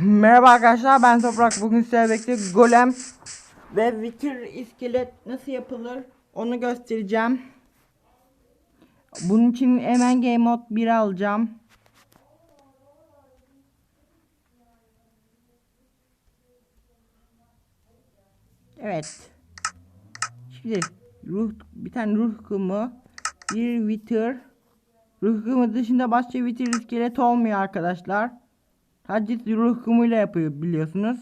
Merhaba arkadaşlar ben Toprak bugün size birlikte golem ve wither iskelet nasıl yapılır onu göstereceğim. Bunun için hemen game mode 1 alacağım. Evet. Şimdi ruh bir tane ruh kumu, bir wither. Ruh kumu dışında başka wither iskelet olmuyor arkadaşlar. Sadece ruh kumuyla yapıyor biliyorsunuz.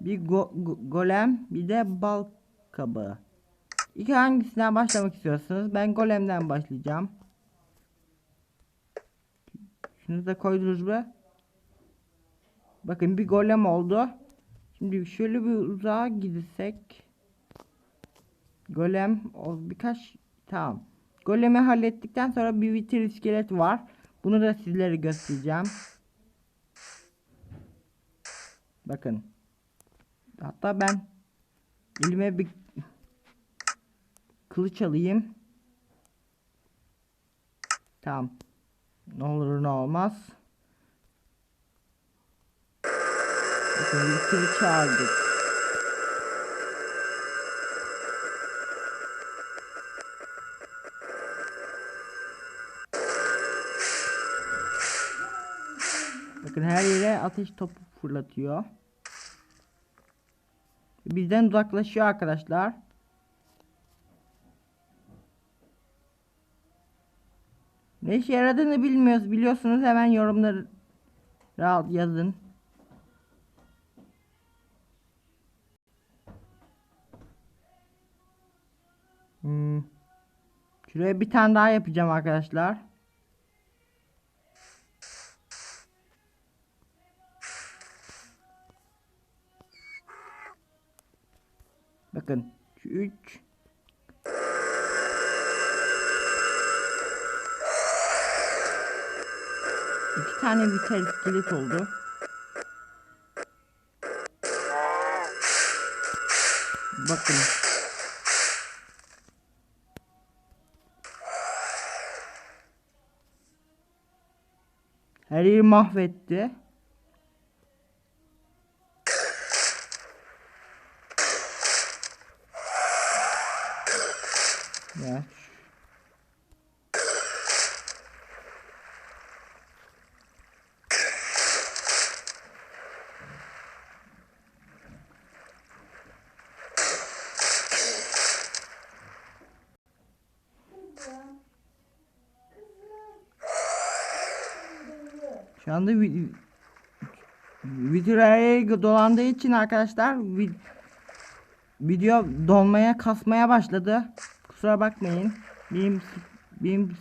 Bir go go- golem bir de bal kabağı. İki hangisinden başlamak istiyorsunuz? Ben golemden başlayacağım. Şunu da koydunuz mu? Bakın bir golem oldu. Şimdi şöyle bir uzağa gidersek. Golem birkaç tamam. Golemi hallettikten sonra bir vitir iskelet var. Bunu da sizlere göstereceğim. Bakın. Hatta ben elime bir kılıç alayım. Tamam. Ne olur ne olmaz. Bakın kılıç çağırdık. Bakın her yere ateş topu fırlatıyor. Bizden uzaklaşıyor arkadaşlar. Ne işe yaradığını bilmiyoruz. Biliyorsunuz hemen yorumları yazın. Hmm. Şuraya bir tane daha yapacağım arkadaşlar. Bakın şu 3 İki tane biter iskelet oldu. Bakın. Her yeri mahvetti. Ya. Şu anda vi- videoya dolandığı için arkadaşlar vi- video dolmaya kasmaya başladı. Kusura bakmayın. Benim benim.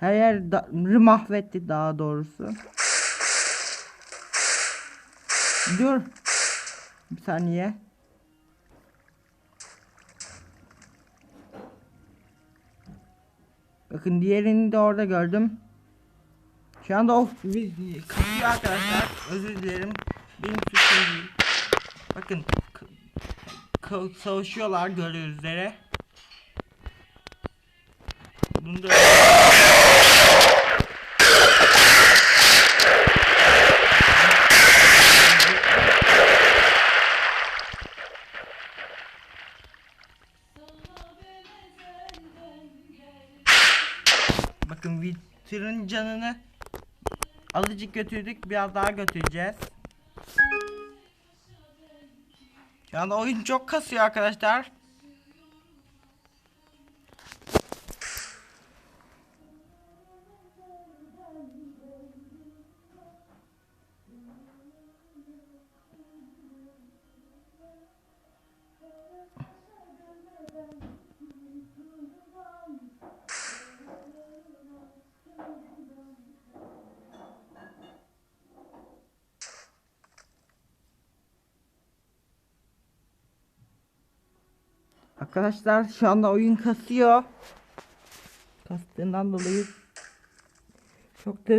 Her yer da- mahvetti daha doğrusu. Dur. Bir saniye. Bakın diğerini de orada gördüm. Şu anda o biz- kasıyor arkadaşlar. Özür dilerim. Benim suçum. Bakın savaşıyorlar gördüğünüz üzere. Bunu da Bakın Witcher'ın canını azıcık götürdük. Biraz daha götüreceğiz. Anda oyun çok kasıyor arkadaşlar. Arkadaşlar şu anda oyun kasıyor. Kastığından dolayı çok da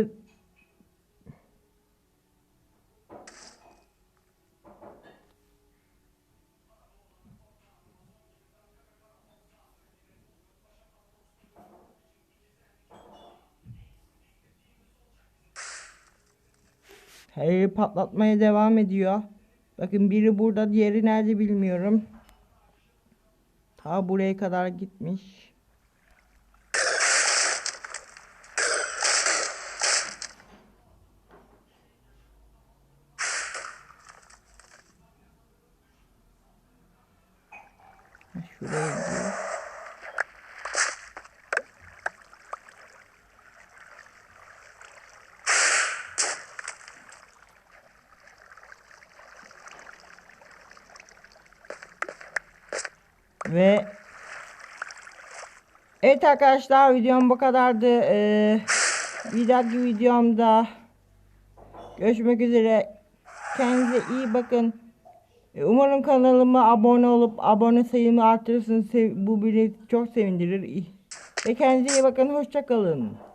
Hayır patlatmaya devam ediyor. Bakın biri burada diğeri nerede bilmiyorum. Ta buraya kadar gitmiş. Şuraya Ve Evet arkadaşlar videom bu kadardı. Ee, bir dahaki videomda görüşmek üzere. Kendinize iyi bakın. Ee, Umarım kanalıma abone olup abone sayımı artırırsınız. Bu beni çok sevindirir. Ve kendinize iyi bakın. Hoşçakalın.